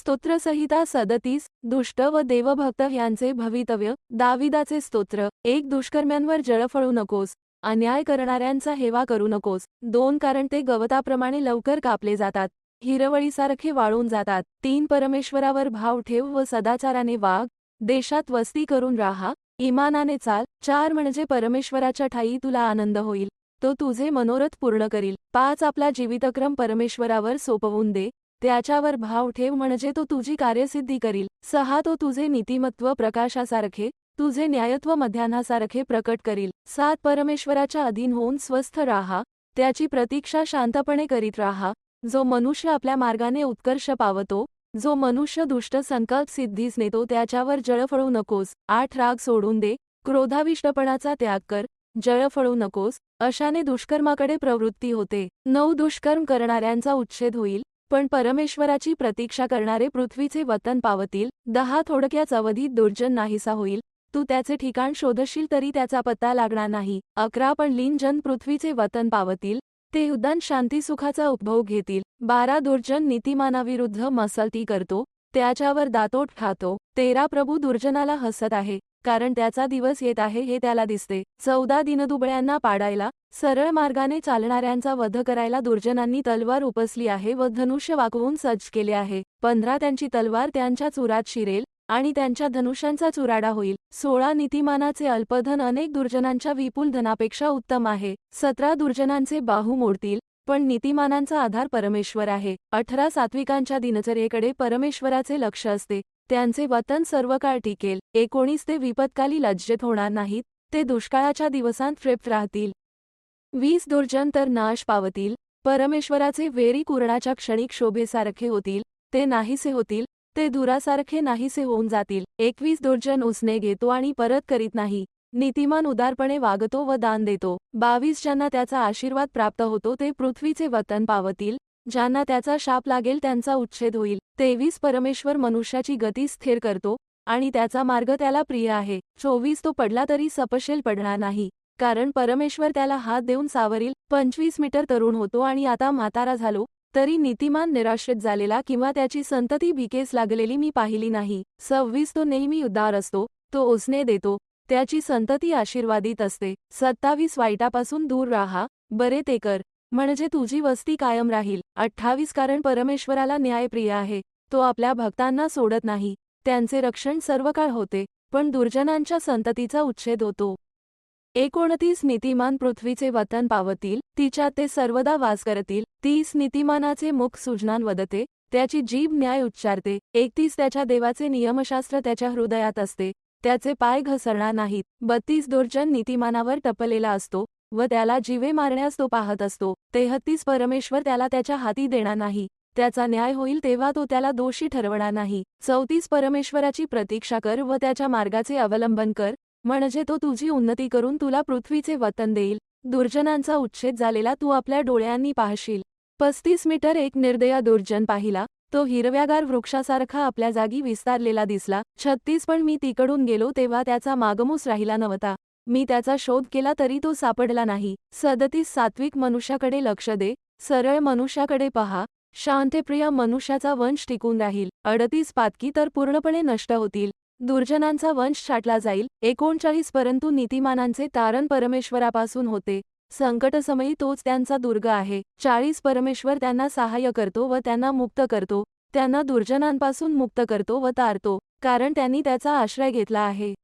स्तोत्रसंहिता सदतीस दुष्ट व देवभक्त यांचे भवितव्य दाविदाचे स्तोत्र. एक दुष्कर्म्यांवर जळफळू नकोस अन्याय करणाऱ्यांचा हेवा करू नकोस. दोन कारण ते गवताप्रमाणे लवकर कापले जातात हिरवळीसारखे वाळून जातात. तीन परमेश्वरावर भाव ठेव व सदाचाराने वाघ देशात वस्ती करून राहा. इमानाने चाल. चार म्हणजे परमेश्वराच्या ठाई तुला आनंद होईल तो तुझे मनोरथ पूर्ण करील. पाच आपला जीवितक्रम परमेश्वरावर सोपवून दे. त्याच्यावर भाव ठेव म्हणजे तो तुझी कार्यसिद्धी करील. सहा तो तुझे नीतिमत्व प्रकाशासारखे तुझे न्यायत्व मध्यान्हासारखे प्रकट करील. सात परमेश्वराच्या अधीन होऊन स्वस्थ राहा. त्याची प्रतीक्षा शांतपणे करीत राहा. जो मनुष्य आपल्या मार्गाने उत्कर्ष पावतो जो मनुष्य दुष्ट संकल्प सिद्धीस नेतो त्याच्यावर जळफळू नकोस. आठ राग सोडून दे. क्रोधाविष्टपणाचा त्याग कर. जळफळू नकोस. अशाने दुष्कर्माकडे प्रवृत्ती होते. नऊ दुष्कर्म करणाऱ्यांचा उच्छेद होईल. पण परमेश्वराची प्रतीक्षा करणारे पृथ्वीचे वतन पावतील. दहा थोडक्याच अवधीत दुर्जन नाहीसा होईल. तू त्याचे ठिकाण शोधशील तरी त्याचा पत्ता लागणार नाही. अकरा पण लीनजन पृथ्वीचे वतन पावतील. ते उद्दान शांतीसुखाचा उपभोग घेतील. बारा दुर्जन नीतिमानाविरुद्ध मसलती करतो. त्याच्यावर दातोट खातो. तेरा प्रभू दुर्जनाला हसत आहे. कारण त्याचा दिवस येत आहे हे त्याला दिसते. चौदा दिनदुबळ्यांना पाडायला सरळ मार्गाने चालणाऱ्यांचा वध करायला दुर्जनांनी तलवार उपसली आहे व धनुष्य वाकवून सज्ज केले आहे. पंधरा त्यांची तलवार त्यांच्या चुरात शिरेल आणि त्यांच्या धनुष्यांचा चुराडा होईल. सोळा नीतिमानाचे अल्पधन अनेक दुर्जनांच्या विपुल धनापेक्षा उत्तम आहे. सतरा दुर्जनांचे बाहू मोडतील. पण नीतिमानांचा आधार परमेश्वर आहे. अठरा सात्विकांच्या दिनचर्येकडे परमेश्वराचे लक्ष असते. त्यांचे वतन सर्वकाळ टिकेल. एकोणीस ते विपत्काली लज्जेत होणार नाहीत. ते दुष्काळाच्या दिवसांत तृप्त राहतील. वीस दुर्जन तर नाश पावतील. परमेश्वराचे वेरी कुरणाच्या क्षणिक शोभेसारखे होतील. ते नाहीसे होतील. ते धुरासारखे नाहीसे होऊन जातील. एकवीस दुर्जन उसने घेतो आणि परत करीत नाही. नीतिमान उदारपणे वागतो व दान देतो. बावीस ज्यांना त्याचा आशीर्वाद प्राप्त होतो ते पृथ्वीचे वतन पावतील ज्यांना त्याचा शाप लागेल त्यांचा उच्छेद होईल. तेवीस परमेश्वर मनुष्याची गती स्थिर करतो आणि त्याचा मार्ग त्याला प्रिय आहे. चोवीस तो पडला तरी सपशेल पडणार नाही कारण परमेश्वर त्याला हात देऊन सावरील. पंचवीस मीटर तरुण होतो आणि आता म्हातारा झालो तरी नीतिमान निराश्रित झालेला किंवा त्याची संतती भिकेस लागलेली मी पाहिली नाही. सव्वीस तो नेहमी उद्धार असतो तो ओसने देतो त्याची संतती आशीर्वादित असते. सत्तावीस वाईटापासून दूर राहा. बरे ते कर. म्हणजे तुझी वस्ती कायम राहील. अठ्ठावीस कारण परमेश्वराला न्यायप्रिय आहे. तो आपल्या भक्तांना सोडत नाही. त्यांचे रक्षण सर्व काळ होते पण दुर्जनांच्या संततीचा उच्छेद होतो. एकोणतीस नीतिमान पृथ्वीचे वतन पावतील तिच्यात ते सर्वदा वास करतील. तीस नीतिमानाचे मुख सुजनान वदते त्याची जीभ न्याय उच्चारते. एकतीस त्याच्या देवाचे नियमशास्त्र त्याच्या हृदयात असते. त्याचे पाय घसरणार नाहीत. बत्तीस दुर्जन नीतिमानावर टपलेला असतो व त्याला जीवे मारण्यास तो पाहत असतो. तेहत्तीस परमेश्वर त्याला त्याच्या हाती देणार नाही. त्याचा न्याय होईल तेव्हा तो त्याला दोषी ठरवणार नाही. चौतीस परमेश्वराची प्रतीक्षा कर व त्याच्या मार्गाचे अवलंबन कर. म्हणजे तो तुझी उन्नती करून तुला पृथ्वीचे वतन देईल. दुर्जनांचा उच्छेद झालेला तू आपल्या डोळ्यांनी पाहशील. पस्तीस मीटर एक निर्दया दुर्जन पाहिला. तो हिरव्यागार वृक्षासारखा आपल्या जागी विस्तारलेला दिसला. छत्तीस पण मी तिकडून गेलो तेव्हा त्याचा मागमूस राहिला नव्हता. मी त्याचा शोध केला तरी तो सापडला नाही. सदतीस सात्विक मनुष्याकडे लक्ष दे. सरळ मनुष्याकडे पहा. शांतप्रिय मनुष्याचा वंश टिकून राहील. अडतीस पातकी तर पूर्णपणे नष्ट होतील. दुर्जनांचा वंश छाटला जाईल. एकोणचाळीस परंतु नीतिमानांचे तारण परमेश्वरापासून होते. संकटसमयी तोच त्यांचा दुर्ग आहे. चाळीस परमेश्वर त्यांना सहाय्य करतो व त्यांना मुक्त करतो. त्यांना दुर्जनांपासून मुक्त करतो व तारतो कारण त्यांनी त्याचा आश्रय घेतला आहे.